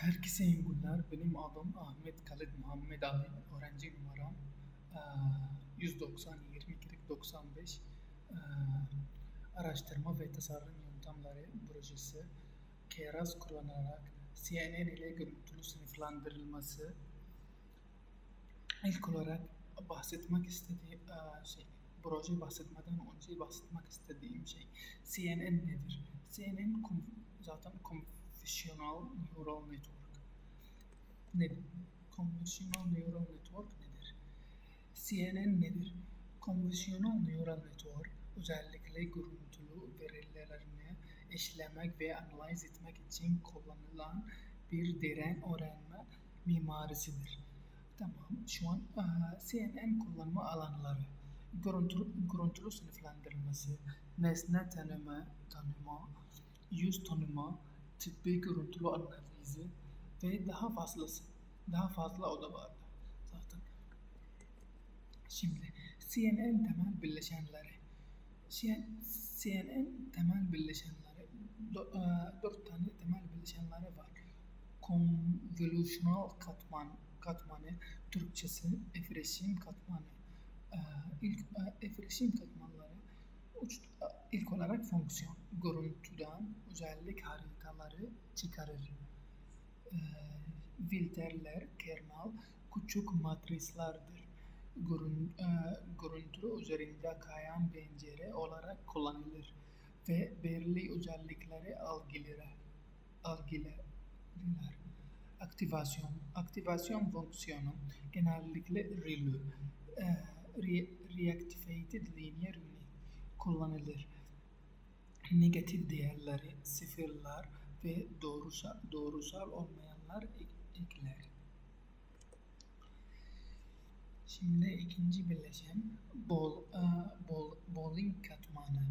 Herkese iyi günler. Benim adım Ahmet Khalid Muhammed Ali. Öğrenci numaram eee, 190 22 95 eee, Araştırma ve Tasarım Yöntemleri projesi Keras kullanarak CNN ile görüntülü sınıflandırılması İlk olarak bahsetmek istediğim eee, şey, proje bahsetmeden önce bahsetmek istediğim şey CNN nedir? CNN zaten Convolutional Neural Network. Nedir? Convolutional Neural Network nedir? CNN nedir? Convolutional Neural Network özellikle görüntülü verilerini işlemek ve analiz etmek için kullanılan bir derin öğrenme mimarisidir. Tamam, şu an eee, CNN kullanma alanları, görüntülü, görüntülü sınıflandırması, nesne tanıma, tanıma, yüz tanıma, tıbbi görüntülü analizi ve daha fazlası. Daha fazla o vardı zaten. Şimdi CNN temel bileşenleri. CNN temel bileşenleri. Do- eee, Dört tane temel bileşenleri var. Konvolüsyonel katman, katmanı, Türkçesi efreşim katmanı. Eee, İlk efreşim katmanları uç, ilk olarak fonksiyon. Görüntüden özellik haritaları çıkarır. Eee, filtreler, kernel, küçük matrislerdir. Görün, eee, görüntü üzerinde kayan pencere olarak kullanılır ve belirli özellikleri algılar. algılar. Aktivasyon. Aktivasyon fonksiyonu genellikle ReLU, eee, Re- Reactivated Linear kullanılır. Negatif değerleri sıfırlar ve doğrusal, doğrusal olmayanlar ek- ekler. Şimdi ikinci bileşen bol, eee, bol, Boolean katmanı,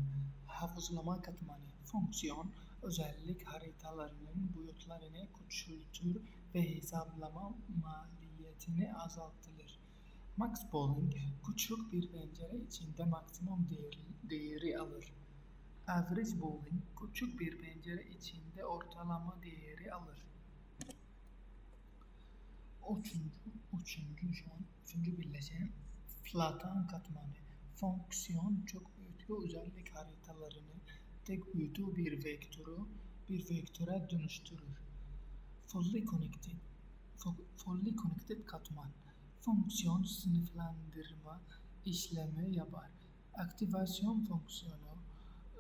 hafızlama katmanı, fonksiyon, özellik haritalarının boyutlarını küçültür ve hesaplama maliyetini azaltılır. Max Boolean, küçük bir pencere içinde maksimum değeri, değeri alır. Average Boolean, küçük bir pencere içinde ortalama değeri alır. Üçüncü, üçüncü an, üçüncü birleşen Flatan katmanı. Fonksiyon çok boyutlu özellik haritalarını tek boyutlu bir vektörü bir vektöre dönüştürür. Fully connected, fully connected katman. Fonksiyon sınıflandırma işlemi yapar. Aktivasyon fonksiyonu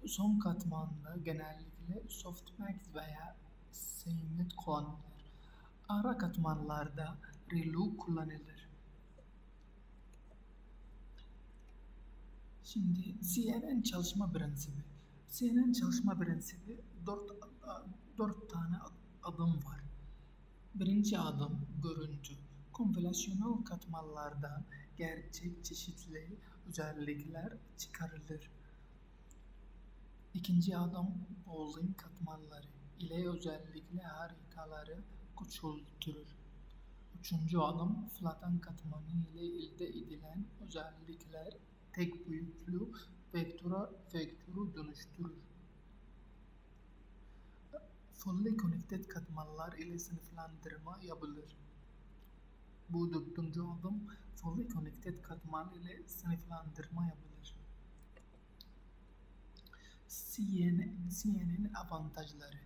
son katmanda genellikle softmax veya Symmet kullanılır. Ara katmanlarda ReLU kullanılır. Şimdi CNN çalışma prensibi. CNN çalışma prensibi dört, dört tane adım var. Birinci adım görüntü. Konvolasyonel katmanlardan gerçek çeşitli özellikler çıkarılır. İkinci adım Boolean katmanları ile özellikle haritaları küçültülür. Üçüncü adım Flatan katmanı ile elde edilen özellikler tek boyutlu vektöre vektörü dönüştürür. Fully connected katmanlar ile sınıflandırma yapılır. Bu dördüncü adım fully connected katman ile sınıflandırma yapılır. CNN, CNN'in avantajları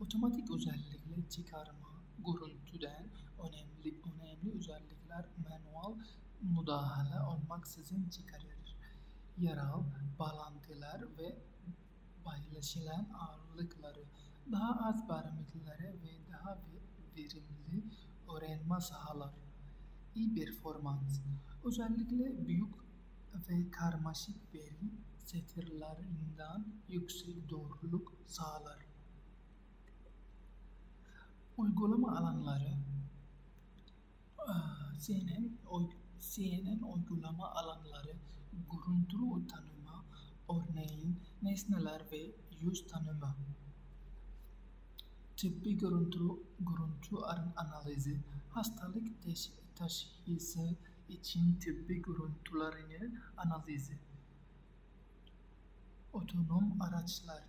otomatik özellikle çıkarma, görüntüden önemli önemli özellikler manuel müdahale olmaksızın çıkarır. Yerel bağlantılar ve paylaşılan ağırlıkları daha az parametreleri ve daha ve- verimli öğrenme sağlar. İyi performans özellikle büyük ve karmaşık veri setler'inden yüksek doğruluk sağlar. Uygulama alanları CNN, CNN uygulama alanları görüntülü tanıma, örneğin nesneler ve yüz tanıma, tıbbi görüntü, görüntü an- analizi, hastalık teş, teşhisi için tıbbi görüntülerini analizi, otonom araçlar,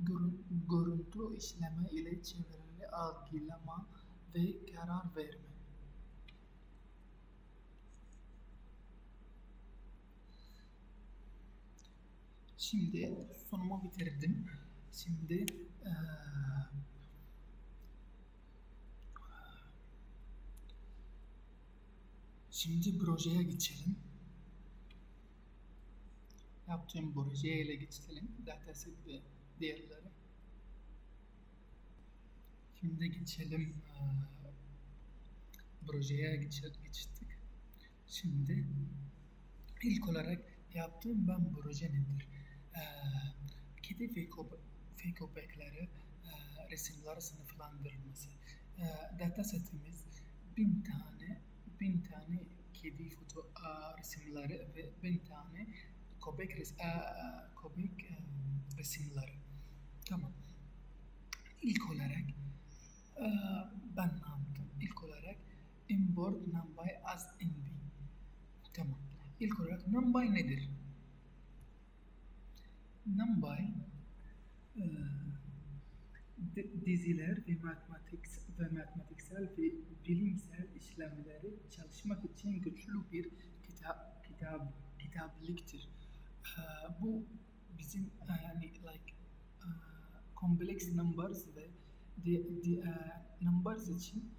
görü- görüntü işleme ile çevrili algılama ve karar verme. Şimdi sunumu bitirdim. Şimdi eee, şimdi projeye geçelim. Yaptığım projeye ile geçelim. Dataset ve diğerleri. Şimdi geçelim projeye geçtik. Şimdi ilk olarak yaptığım ben proje nedir? Kedi ve, köp ve köpekleri eee, resimleri sınıflandırması. Eee data setimiz bin tane bin tane kedi foto eee, resimleri ve bin tane köpek, res, eee, köpek eee, resimleri. Tamam. İlk olarak eee, ben ne yaptım? İlk olarak import numpy as nb. Tamam. İlk olarak numpy nedir? Numpy di- diziler ve matematik ve matematiksel ve bilimsel işlemleri çalışmak için güçlü bir kitap kitap kitaplıktır. Eee, bu bizim yani like eee, complex numbers ve di, di, eee, numbers için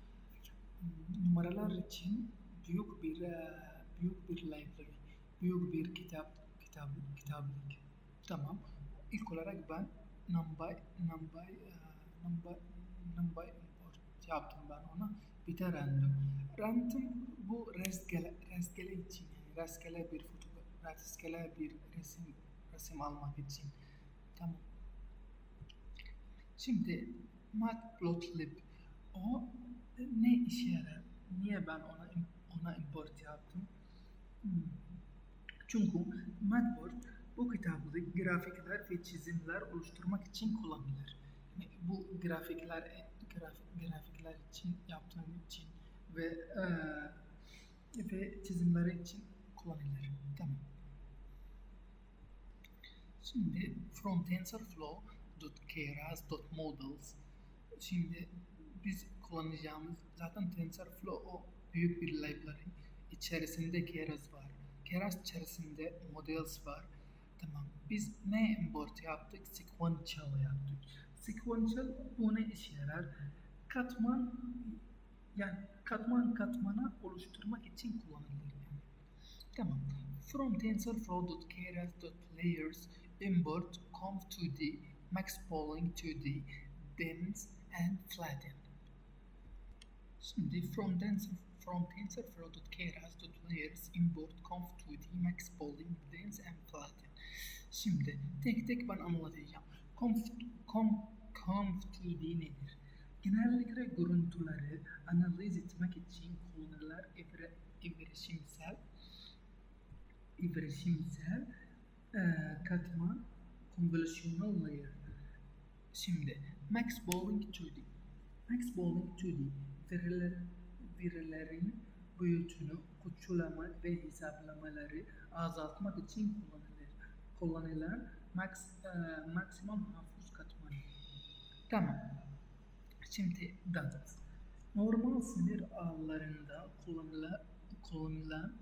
numaralar için büyük bir eee, büyük bir library, büyük bir kitap kitap kitaplık. Tamam. İlk olarak ben numpy numpy eee, numpy numpy import yaptım ben ona. Bir de random. Random bu rastgele rastgele için yani rastgele bir foto rastgele bir resim resim almak için. Tamam. Şimdi matplotlib o ne işe yarar? Niye ben ona ona import yaptım? Hmm. Çünkü Matplotlib bu kitaplık grafikler ve çizimler oluşturmak için kullanılır. Bu grafikler grafik, grafikler için yaptığım için ve eee, ve çizimler için kullanılır. Tamam. Şimdi from tensorflow.keras.models şimdi biz kullanacağımız zaten TensorFlow o büyük bir library. İçerisinde Keras var. Keras içerisinde models var. Tamam. Biz ne import yaptık? Sequential yaptık. Sequential bu ne işe yarar? Katman yani katman katmana oluşturmak için kullanılır. Tamam. From tensorflow.keras.layers import conv2d, max polling 2d, dense and flatten. Şimdi from tensor from tensorflow.keras.layers import conv2d, max polling, dense and flatten. Şimdi tek tek ben anlatacağım. Conv, conv, conv2d nedir? Genellikle görüntüleri analiz etmek için kullanılan evre, evreşimsel evreşimsel eee, katman convolutional layer. Şimdi Max Bowling 2D. Max Bowling 2D veriler, verilerin boyutunu küçültmek ve hesaplamaları azaltmak için kullanılır. Kullanılan max, eee, maksimum hafız katmanı. Tamam. Şimdi DAT. Normal sinir ağlarında kullanılan, kullanılan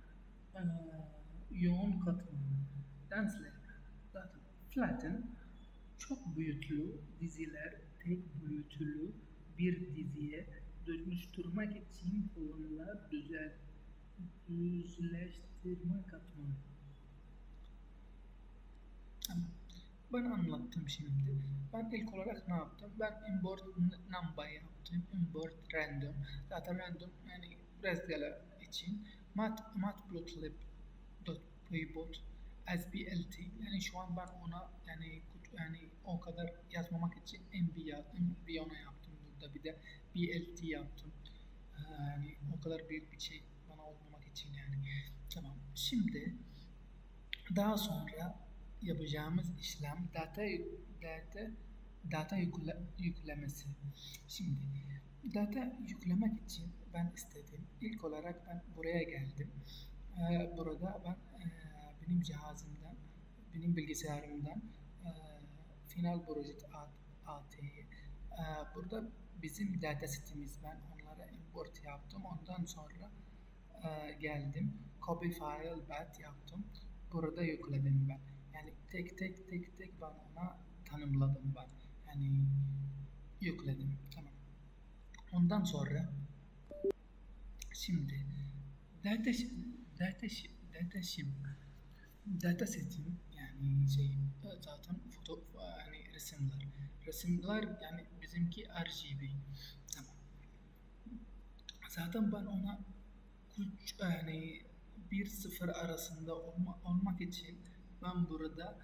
eee, yoğun katmanı. Dense layer. Zaten flatten çok boyutlu diziler tek boyutlu bir diziye dönüştürmek için kullanılan düzel, düzleştirme katmanı. Tamam. Ben anlattım şimdi. Ben ilk olarak ne yaptım? Ben import number yaptım. Import random. Zaten random yani rastgele için mat matplotlib dot playbot SBLT yani şu an ben ona yani yani o kadar yazmamak için MB yazdım. Bir ona yaptım burada bir de BLT yaptım. Ee, Yani o kadar büyük bir şey bana olmamak için yani. Tamam. Şimdi daha sonra yapacağımız işlem data data data yükle, yüklemesi. Şimdi data yüklemek için ben istedim. İlk olarak ben buraya geldim. Ee, burada ben e, benim cihazımdan, benim bilgisayarımdan e, Final Project AT'yi e, burada bizim data setimiz ben onları sonra import yaptım. Ondan sonra e, geldim. Copy file path yaptım. Burada yükledim ben. Yani tek tek tek tek ben ona tanımladım ben. Yani yükledim. Tamam. Ondan sonra şimdi data data data data setim yani şey zaten foto yani resimler. Resimler yani bizimki RGB. Tamam. Zaten ben ona kuş yani bir sıfır arasında olma, olmak için ben burada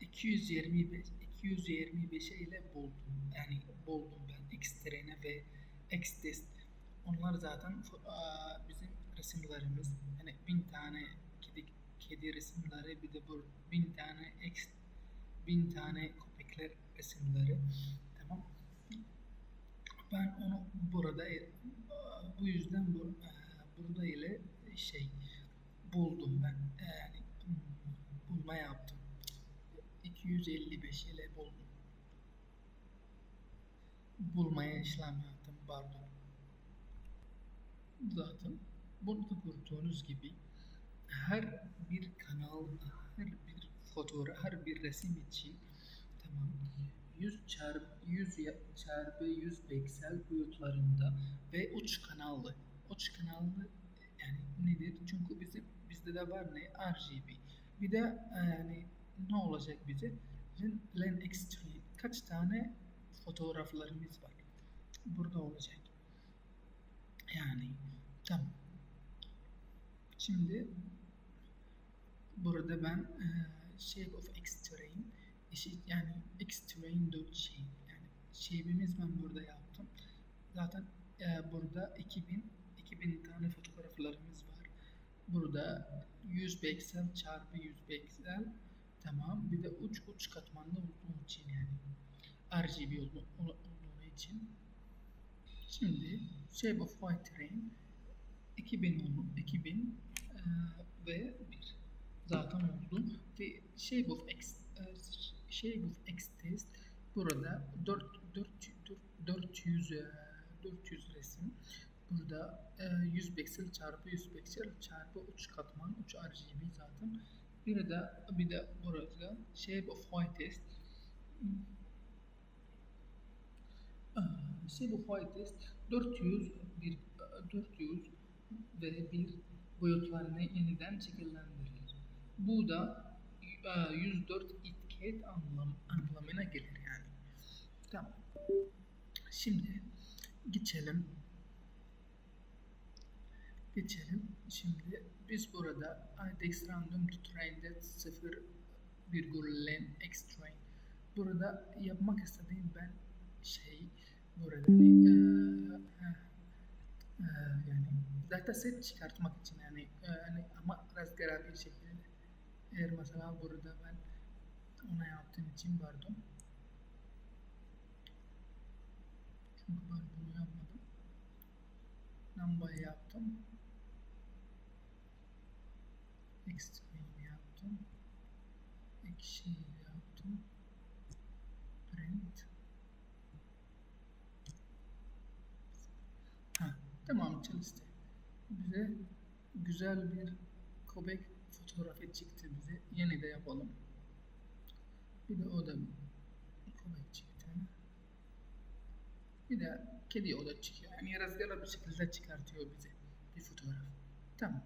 225 225 ile buldum. Yani buldum ben Xtrene ve Xtest. Onlar zaten aa, bizim resimlerimiz. Yani bin tane kedi, kedi resimleri bir de bu bin tane X bin tane köpekler resimleri. Tamam. Ben onu burada bu yüzden bu, burada ile şey buldum ben. Yani bulma yaptım. 255 ile buldum. Bulmaya işlem yaptım pardon. Zaten burada gördüğünüz gibi her bir kanal, her bir fotoğraf, her bir resim için tamam 100 çarpı 100 çarpı 100 piksel boyutlarında ve uç kanallı. Uç kanallı yani nedir? Çünkü bizim bizde de var ne? RGB. Bir de yani ne olacak bize? Len Extreme. Kaç tane fotoğraflarımız var? Burada olacak. Yani tamam. Şimdi burada ben e, shape of extreme eşit yani extreme dot shape yani shape'imiz ben burada yaptım. Zaten e, burada 2000 2000 tane fotoğraflarımız var. Burada 100 piksel çarpı 100 piksel tamam. Bir de uç uç katmanlı olduğu için yani RGB olduğu, için. Şimdi Shape of White Rain 2000 oldu. 2000 e, ve 1 zaten oldu ve Shape of X e, Shape of X test burada 4 4 400 400 resim burada e, 100 piksel çarpı 100 piksel çarpı 3 katman 3 RGB zaten bir de bir de burada Shape of White test Shape of White test 400 bir 400 ve bir boyutlarını yeniden şekillendirilir. Bu da 104 etiket anlam, anlamına gelir yani. Tamam. Şimdi geçelim. Geçelim. Şimdi biz burada IDEX random to train'de 0 virgül len x train. Burada yapmak istediğim ben şey burada e, e, yani dataset çıkartmak için yani, e, yani ama rastgele bir şekilde. Eğer mesela burada ben ona yaptığım için pardon. Çünkü ben bunu yapmadım. Number'ı yaptım extreme yaptım. Ekşi yaptım. Print ha, tamam çalıştı. Bize güzel bir köpek fotoğrafı çıktı bize. Yeni de yapalım. Bir de o da köpek çıktı. Bir de kedi o da çıkıyor. Yani rastgele bir şekilde çıkartıyor bize bir fotoğraf. Tamam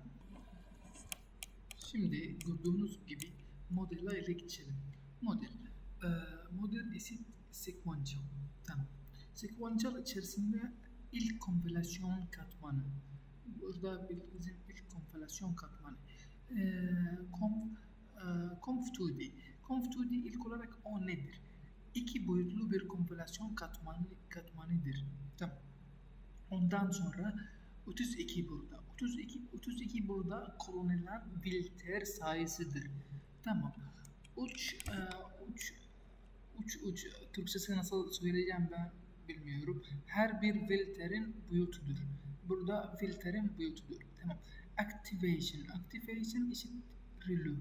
Şimdi gördüğünüz gibi modelle ile geçelim. Model. Ee, model eşit sequential. Tamam. Sequential içerisinde ilk konvolasyon katmanı. Burada bizim ilk konvolasyon katmanı. Ee, conf, e, conf2D. Conf2D ilk olarak o nedir? İki boyutlu bir konvolasyon katmanı katmanıdır. Tamam. Ondan sonra 32 burada. 32 32 burada koloniler filter sayısıdır. Tamam. Uç e, uç uç uç Türkçesi nasıl söyleyeceğim ben bilmiyorum. Her bir filtrenin boyutudur. Burada filtrenin boyutudur. Tamam. Activation. Activation eşit relu.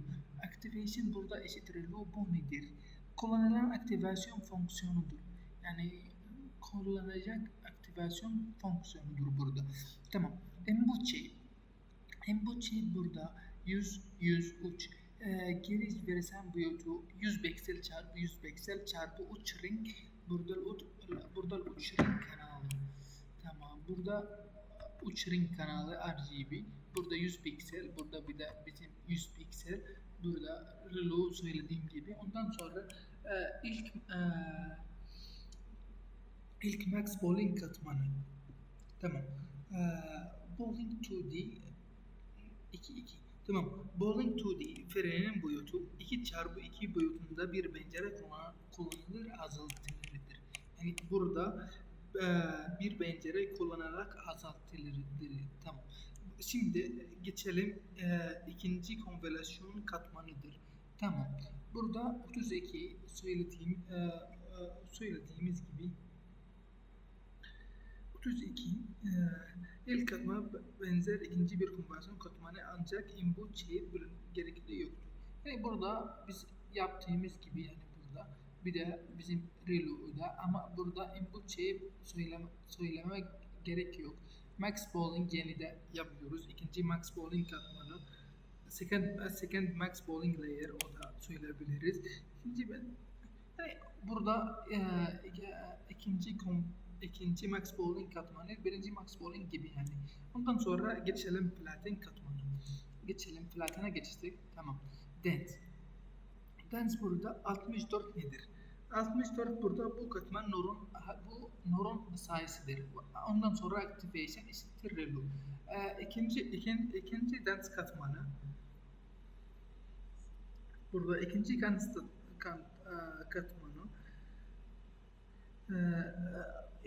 Activation burada eşit relu bu nedir? Kullanılan aktivasyon fonksiyonudur. Yani kullanacak aktivasyon fonksiyonudur burada. Tamam. Embuçi. Embuçi burada 100, 100, 3. Ee, geri verirsen boyutu 100 piksel çarpı 100 piksel çarpı 3 ring. Burada burada 3 ring kanalı. Tamam. Burada 3 ring kanalı RGB. Burada 100 piksel. Burada bir de bizim 100 piksel. Burada Relo söylediğim gibi. Ondan sonra e, ilk e, ilk Max Bowling katmanı. Tamam. E, Bowling 2D 2 2. Tamam. Bowling 2D frenin boyutu 2 çarpı 2 boyutunda bir pencere kullan kullanılır azaltılır. Yani burada e, bir pencere kullanarak azaltılır. Tamam. Şimdi geçelim e, ikinci konvelasyon katmanıdır. Tamam. Burada 32 söylediğim e, e, söylediğimiz gibi 32 e, ilk katma benzer ikinci bir konvelasyon katmanı ancak input şehir gerekli yoktur. Yani burada biz yaptığımız gibi yani burada bir de bizim reload'da ama burada input şehir söyleme, söyleme gerek yok. Max Bowling yeni de yapıyoruz. İkinci Max Bowling katmanı. Second, second Max Bowling layer o da söyleyebiliriz. İkinci ben yani burada e, ikinci kom, ikinci Max Bowling katmanı birinci Max Bowling gibi yani. Ondan sonra geçelim Platin katmanı. Geçelim Platin'e geçtik. Tamam. Dance. Dance burada 64 nedir? 64 burada bu katman nöron bu nöron sayısıdır. Ondan sonra activation eşittir relu. Ee, ikinci, ikinci, ikinci dance katmanı burada ikinci kan, kan, katmanı ee,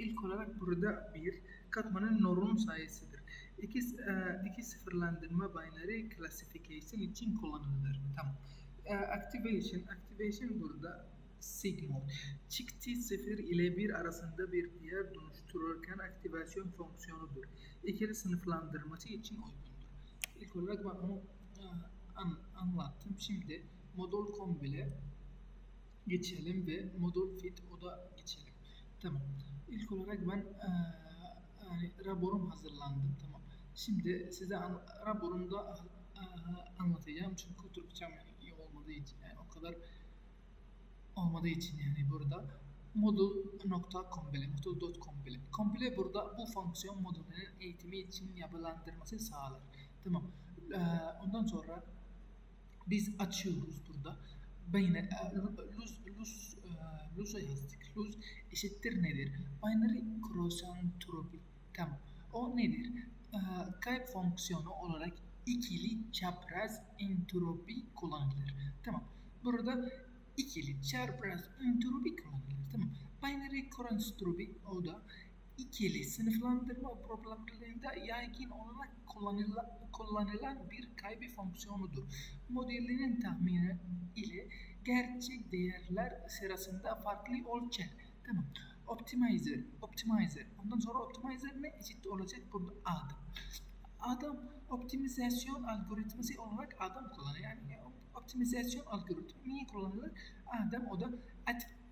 ilk olarak burada bir katmanın nöron sayısıdır. İki, e, iki sıfırlandırma binary classification için kullanılır. Tamam. Ee, activation, activation burada sigma. Çıktı 0 ile 1 arasında bir değer dönüştürürken aktivasyon fonksiyonudur. İkili sınıflandırması için uygundur. İlk olarak ben onu e, an, anlattım. Şimdi modul kombile geçelim ve modul fit o da geçelim. Tamam. İlk olarak ben e, yani raporum hazırlandım. Tamam. Şimdi size an, raporumda e, anlatacağım çünkü Türkçem yani iyi olmadığı için yani o kadar olmadığı için yani burada modul.com bile, modul.com bile. Komple burada bu fonksiyon modülünün eğitimi için yapılandırması sağlar. Tamam. Ee, ondan sonra biz açıyoruz burada. Beyne, luz, luz, luz'a yazdık. Luz eşittir nedir? Binary cross entropy. Tamam. O nedir? Kayıp fonksiyonu olarak ikili çapraz entropi kullanılır. Tamam. Burada ikili çapraz entropi kullanılır. Tamam. Binary current entropi o da ikili sınıflandırma problemlerinde yaygın olarak kullanılan, kullanılan bir kaybı fonksiyonudur. Modelinin tahmini ile gerçek değerler sırasında farklı olacak. Tamam. Optimizer, optimizer. Ondan sonra optimizer ne eşit olacak burada adam. Adam optimizasyon algoritması olarak adam kullanır. Yani optimizasyon algoritması niye kullanılır? Adam o da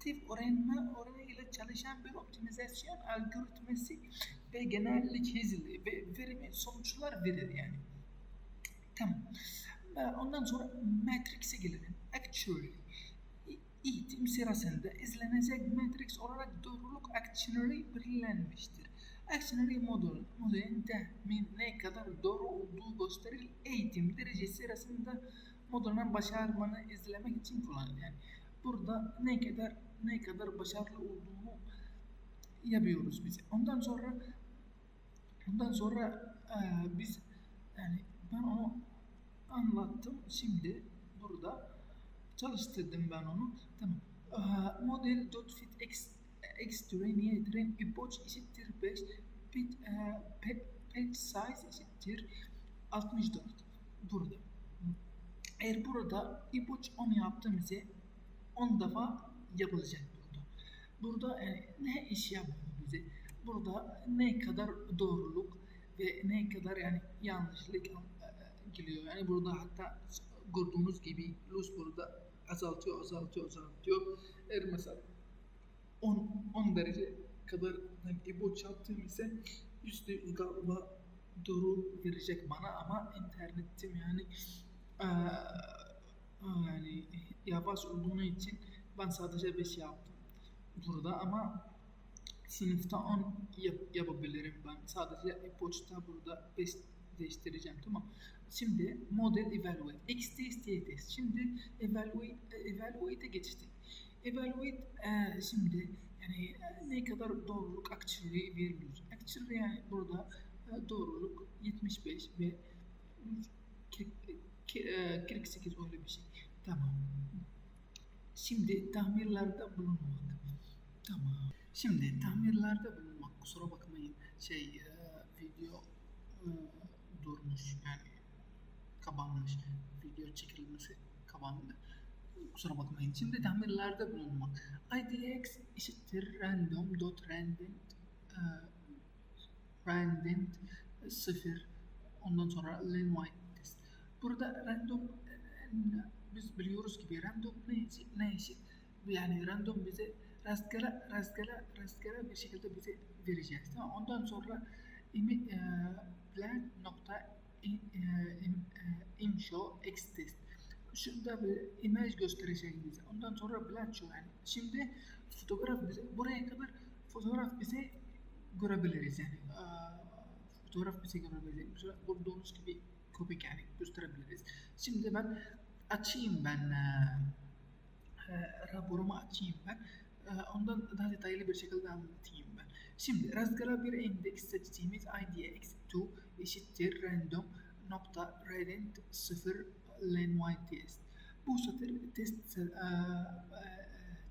adaptif öğrenme oranıyla çalışan bir optimizasyon algoritması ve genellikle hızlı ve verimi sonuçlar verir yani. Tamam. Ondan sonra Matrix'e gelelim. Actually eğitim sırasında izlenecek matrix olarak doğruluk actionary belirlenmiştir. Actionary model, modelin tahmin ne kadar doğru olduğu gösterir eğitim derecesi sırasında modelin başarmanı izlemek için kullanılır. Yani burada ne kadar ne kadar başarılı olduğunu yapıyoruz biz. Ondan sonra ondan sonra e, biz yani ben onu anlattım. Şimdi burada çalıştırdım ben onu. Tamam. Uh, model dot fit x x train ipoç eşittir 5 pit uh, page size eşittir 64 burada. Eğer burada ipuç 10 yaptığımızda 10 defa yapılacak burada. Burada yani ne iş yapıyor bize? Burada ne kadar doğruluk ve ne kadar yani yanlışlık geliyor. Yani burada hatta gördüğünüz gibi Luz burada azaltıyor, azaltıyor, azaltıyor. Eğer mesela 10, 10 derece kadar hani e-boç yaptığım ise yüzde yüz galiba doğru verecek bana ama internetim yani eee, yani yavaş olduğu için ben sadece 5 yaptım burada ama sınıfta 10 yap- yapabilirim ben. Sadece e-poçta burada 5 değiştireceğim tamam. Şimdi model evaluate. X test, Y test. Şimdi evaluate, evaluate'e geçtik. Evaluate e, şimdi yani e, ne kadar doğruluk actually veriyoruz. Actually yani burada e, doğruluk 75 ve ke- ke- e, 48 öyle bir şey. Tamam. Şimdi tahminlerde bulunmak. Tamam. Şimdi tahminlerde bulunmak. Kusura bakmayın. Şey e, video e, durmuş yani kapanmış. Video çekilmesi kapandı. Kusura bakmayın. Şimdi tahminlerde bulunmak. IDX eşittir random dot random e, random sıfır ondan sonra len white test. Burada random biz biliyoruz gibi random ne eşit, ne eşit? Yani random bize rastgele rastgele rastgele bir şekilde bize vereceğiz. Tamam. Ondan sonra imi, e, plan nokta in, e, in, e, inshow x test. Şurada bir imaj gösterecek bize. Ondan sonra plan show yani. Şimdi fotoğraf bize buraya kadar fotoğraf bize görebiliriz yani. E, fotoğraf bize görebiliriz. Gördüğünüz gibi köpek yani gösterebiliriz. Şimdi ben açayım ben e, e, raporumu açayım ben. E, ondan daha detaylı bir şekilde anlatayım ben. Şimdi rastgele bir endeks seçtiğimiz idx2 eşittir random nokta random 0 len test. Bu satır test e, e,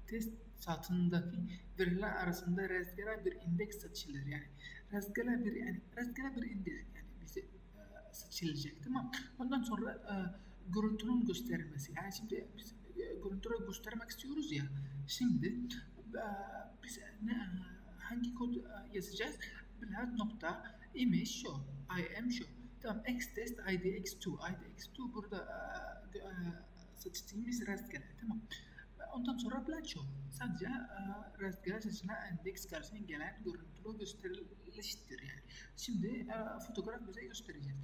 test satındaki veriler arasında rastgele bir endeks seçilir yani rastgele bir yani rastgele bir endeks yani bize e, seçilecek tamam ondan sonra e, görüntünün gösterilmesi yani şimdi biz e, görüntüleri göstermek istiyoruz ya şimdi e, biz ne, hangi kod e, yazacağız blad nokta image show im show tamam x test id x2 id x2 burada seçtiğimiz rastgele tamam Ondan sonra blad show. Sadece rastgele seçilen endeks karşısına gelen görüntülü gösteriliştir yani. Şimdi fotoğraf bize göstereceğiz.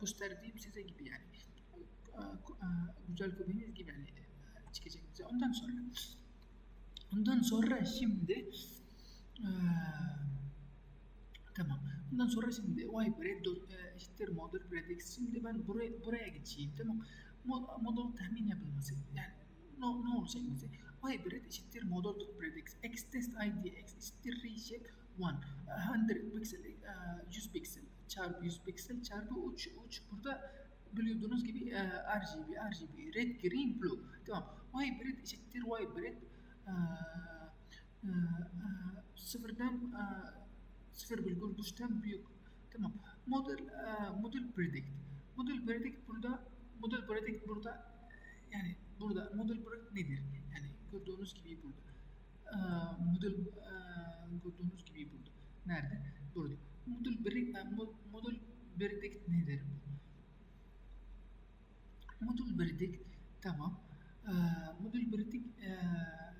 Gösterdiğim size gibi yani. Güzel gibi yani e, çıkacak bize. Ondan sonra ondan sonra şimdi e, tamam. Ondan sonra şimdi Vibrate dot, e, eşittir model predict. Şimdi ben buraya buraya geçeyim tamam. Mod, model tahmin yapılması. Yani ne, ne olacak bize? Hybrid eşittir model dot predict. X test id x eşittir reshape 1. 100 piksel, e, 100 piksel çarpı 100 piksel çarpı uç uç burada bildiğiniz gibi e, RGB, RGB, red, green, blue. Tamam. Hybrid eşittir hybrid e, e, sıfırdan sıfır virgül üçten büyük. Tamam. Model model predict. Model predict burada model predict burada yani burada model predict nedir? Yani gördüğünüz gibi burada. Model gördüğünüz gibi burada. Nerede? Burada. Model predict model predict nedir? Model predict tamam. E, model predict e,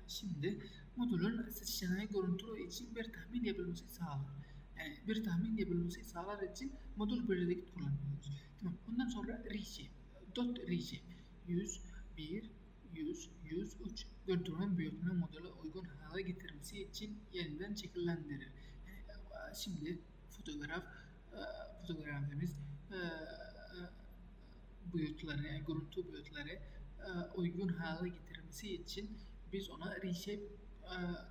şimdi modülün seçeneği görüntülü için bir tahmin yapılması sağlar. Yani bir tahmin yapılması sağlar için modül predict kullanıyoruz. Tamam. Ondan sonra reshape. Dot reshape. 100, 1, 100, 103 görüntünün büyüklüğüne modele uygun hale getirmesi için yeniden şekillendirir. Yani, şimdi fotoğraf fotoğrafımız boyutları, yani görüntü boyutları uygun hale getirmesi için biz ona reshape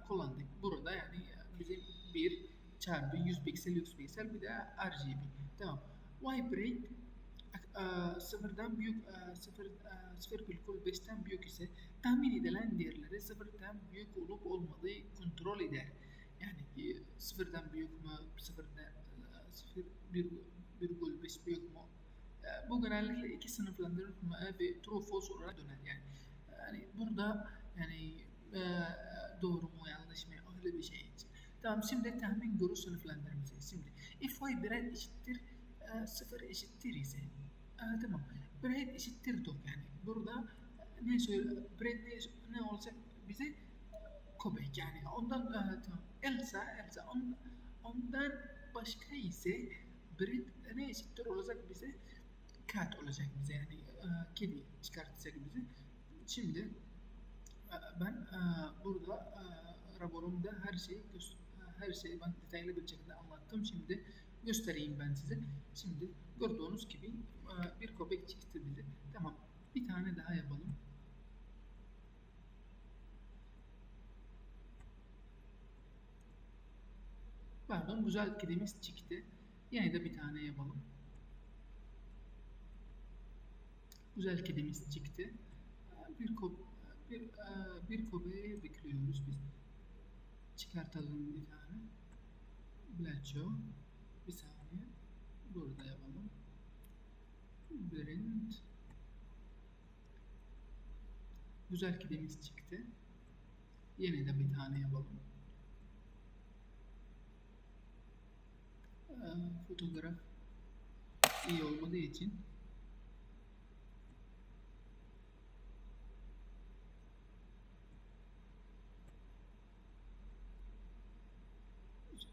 kullandık. Burada yani bizim bir çarpı 100 piksel 100 piksel bir de RGB. Tamam. Vibrate e, sıfırdan büyük e, sıfır e, sıfır virgül beşten büyük ise tahmin edilen değerleri sıfırdan büyük olup olmadığı kontrol eder. Yani e, sıfırdan büyük mü, sıfırdan e, sıfır virgül beş büyük mü? E, bu genellikle iki sınıflandırma ve true false olarak döner yani. Yani burada yani e, doğru mu yanlış mı öyle bir şey. Tamam şimdi tahmin görü sınıflandırması. Şimdi if y birer eşittir e, sıfır eşittir ise e, tamam birer eşittir top yani. Burada ne söyle birer ne, ne olacak bize köpek yani ondan e, tamam. Elsa Elsa on, ondan başka ise Brit ne eşittir olacak bize cat olacak bize yani e, kedi çıkartacak bize. Şimdi e, ben e, burada e, raporumda her şeyi göz- her şeyi ben detaylı bir şekilde anlattım. Şimdi göstereyim ben size. Şimdi gördüğünüz gibi e, bir köpek çıktı bize. Tamam. Bir tane daha yapalım. Pardon, güzel kedimiz çıktı. Yine de bir tane yapalım. Güzel kedimiz çıktı. Ee, Bir kop bir e, bir köpeği bekliyoruz biz. Çıkartalım bir tane. Blacho. Bir saniye. Burada yapalım. Brent. Güzel kedimiz çıktı. Yine de bir tane yapalım. Ee, fotoğraf iyi olmadığı için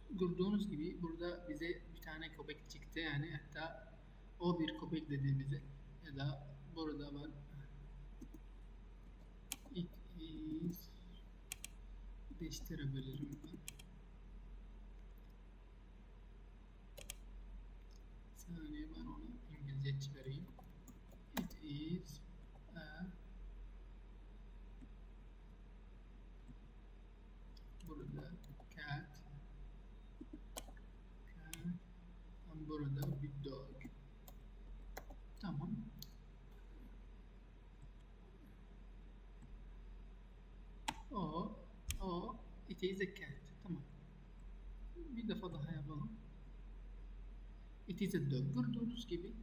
gördüğünüz gibi burada bize bir tane köpek çıktı yani. Hatta o bir köpek dediğimizi ya da burada var. İt is değiştirebilirim ben saniye ben onu İngilizce çevireyim it is a burada cat cat and burada bir dog tamam o o it is a cat tamam bir defa daha yapalım it is a dog gördüğünüz gibi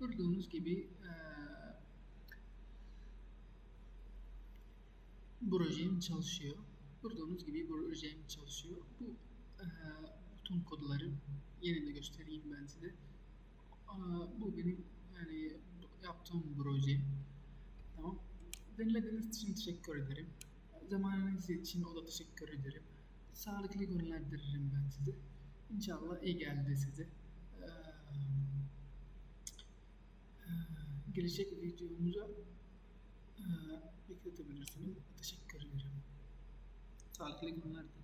gördüğünüz gibi eee, projem çalışıyor. Gördüğünüz gibi projem çalışıyor. Bu eee, bütün kodları yine de göstereyim ben size. Bu benim yani yaptığım proje. Tamam. Dinlediğiniz için teşekkür ederim. Zamanınız için o da teşekkür ederim. Sağlıklı günler dilerim ben size. İnşallah iyi geldi size. Ee, e, gelecek videomuza e, bekletebilirsiniz. Teşekkür ederim. Sağlıklı günler dilerim.